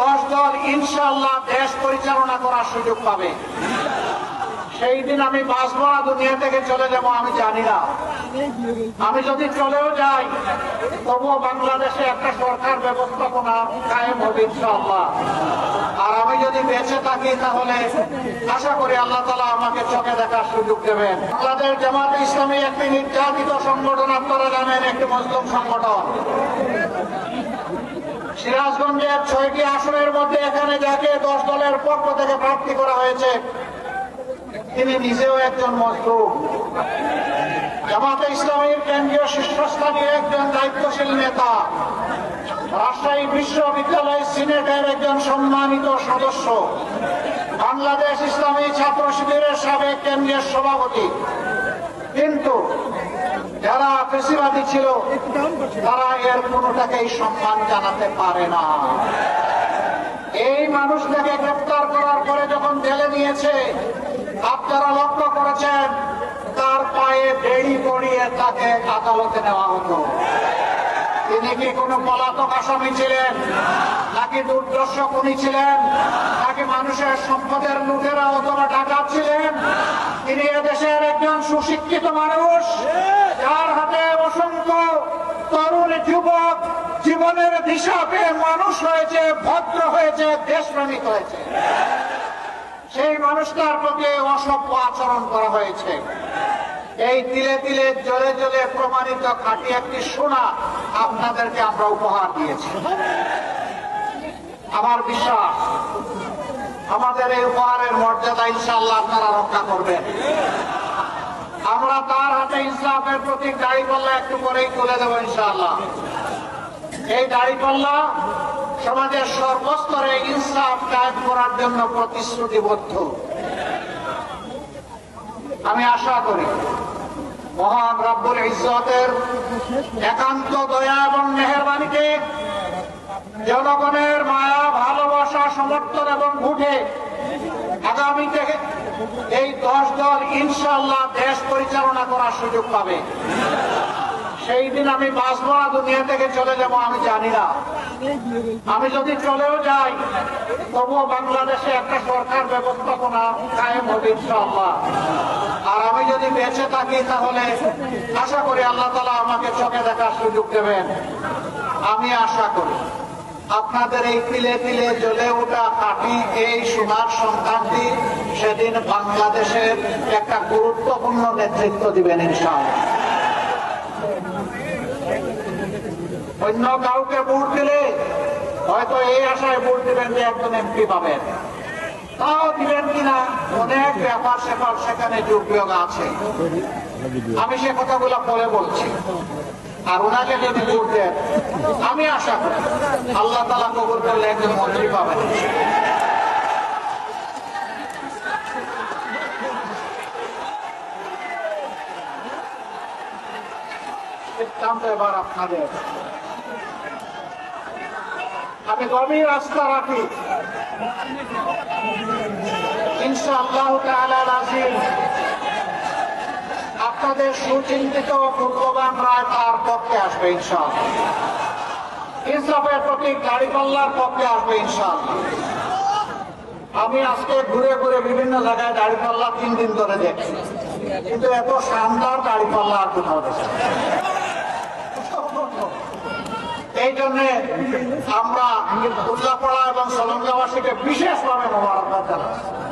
দশ দল ইনশাল্লাহ দেশ পরিচালনা করার সুযোগ পাবে। সেই দিন আমি বাঁচবো না দুনিয়া থেকে চলে যাব, আমি জানি না। আমি যদি চলেও যাই, তবুও বাংলাদেশে একটা সরকার ব্যবস্থাপনা কায়েম হবে ইনশাআল্লাহ। আর আমি যদি বেঁচে থাকি তাহলে আশা করি আল্লাহ তালা আমাকে চোখে দেখার সুযোগ দেবেন। বাংলাদেশ জামাত ইসলামী একটি নির্যাতিত সংগঠন আপনারা জানেন, একটি মুসলিম সংগঠন। সিরাজগঞ্জের ছয়টি আসনের মধ্যে এখানে যাকে দশ দলের পক্ষ থেকে প্রার্থী করা হয়েছে, তিনি নিজেও একজন মজলুম। জামাতে ইসলামের কেন্দ্রীয় শীর্ষস্থানীয় একজন দায়িত্বশীল নেতা। রাজশাহী বিশ্ববিদ্যালয় সিনেটের একজন সম্মানিত সদস্য। বাংলাদেশ ইসলামী ছাত্র শিবিরের সাবেক কেন্দ্রীয় সভাপতি। কিন্তু যারা ফেসিবাদী ছিল, তারা এর কোনোটাকেই সম্মান জানাতে পারে না। এই মানুষটাকে গ্রেফতার করার পরে যখন জেলে নিয়েছে আপনারা লক্ষ্য করেছেন, তার পায়ে বেড়ি পড়িয়ে তাকে আদালতে নেওয়া হতো। তিনি কি কোনো পলাতক আসামি ছিলেন, নাকি দুর্দর্শ খুনি ছিলেন, নাকি মানুষের সম্পদের লুটেরা অথবা ডাকাত ছিলেন? তিনি এদেশের একজন সুশিক্ষিত মানুষ যার হাতে অসংখ্য তরুণ যুবক জীবনের পেয়ে মানুষ হয়েছে, ভদ্র হয়েছে, দেশপ্রেমিক হয়েছে। সেই মানুষটার প্রতি অসভ্য আচরণ করা হয়েছে। এই তিলে তিলে, জলে জলে প্রমাণিত খাঁটি একটি সোনা আপনাদেরকে আমরা উপহার দিয়েছি। আমার বিশ্বাস, আমাদের এই উপহারের মর্যাদা ইনশাল্লাহ আপনারা রক্ষা করবেন। আমরা তার হাতে ইসলামের প্রতি দাড়ি পাল্লা একটু পরেই তুলে দেবো ইনশাল্লাহ এই দাড়ি পাল্লা সমাজের সর্বস্তরে ইনসাফ কায়েম করার জন্য প্রতিশ্রুতিবদ্ধ। আমি আশা করি মহান রব্বুল ইজ্জতের একান্ত দয়া এবং মেহরবানিতে জনগণের মায়া, ভালোবাসা, সমর্থন এবং ভোটে আগামী থেকে এই দশ দল ইনশাল্লাহ দেশ পরিচালনা করার সুযোগ পাবে। সেই দিন আমি বাঁচবো না দুনিয়া থেকে চলে যাব, আমি জানি না। আমি যদি চলেও যাই, তবুও বাংলাদেশে একটা সরকার ব্যবস্থাপনা কায়েম হবে, ইনশাআল্লাহ। আর আমি যদি বেঁচে থাকি, তাহলে আশা করি আল্লাহ তালা আমাকে চোখে দেখার সুযোগ দেবেন। আমি আশা করি আপনাদের এই তিলে তিলে জ্বলে ওঠা কাঠি এই সোনার সন্তানটি সেদিন বাংলাদেশের একটা গুরুত্বপূর্ণ নেতৃত্ব দিবেন, ইনশাআল্লাহ। অন্য কাউকে ভোট দিলে হয়তো এই আশায় ভোট দিবেন যে একজন এমপি পাবেন। তাও দিবেন কিনা, অনেক ব্যাপার স্যাপার সেখানে যোগ আছে। আমি সে কথাগুলো পরে বলছি। আর ওনাকে যদি ভোট দেন, আমি আশা করি আল্লাহ তালা কবুল করলে একজন মন্ত্রী পাবেন। সিদ্ধান্ত এবার আপনাদের আমি গভীর আস্থা রাখি। আপনাদের সুচিন্তিত পূর্ববান রায় তার পক্ষে আসবে ইনশাআল্লাহ। ইনসাফের প্রতীক দাড়িপাল্লার পক্ষে আসবে ইনশাআল্লাহ। আমি আজকে ঘুরে ঘুরে বিভিন্ন জায়গায় দাড়িপাল্লা তিন দিন ধরে দেখছি। কিন্তু এত শানদার দাড়িপাল্লা আর কোথাও দেখছি। এই জন্য আমরা উল্লাপাড়া এবং সলঙ্গাবাসীকে বিশেষভাবে মোবারকবাদ জানাচ্ছি।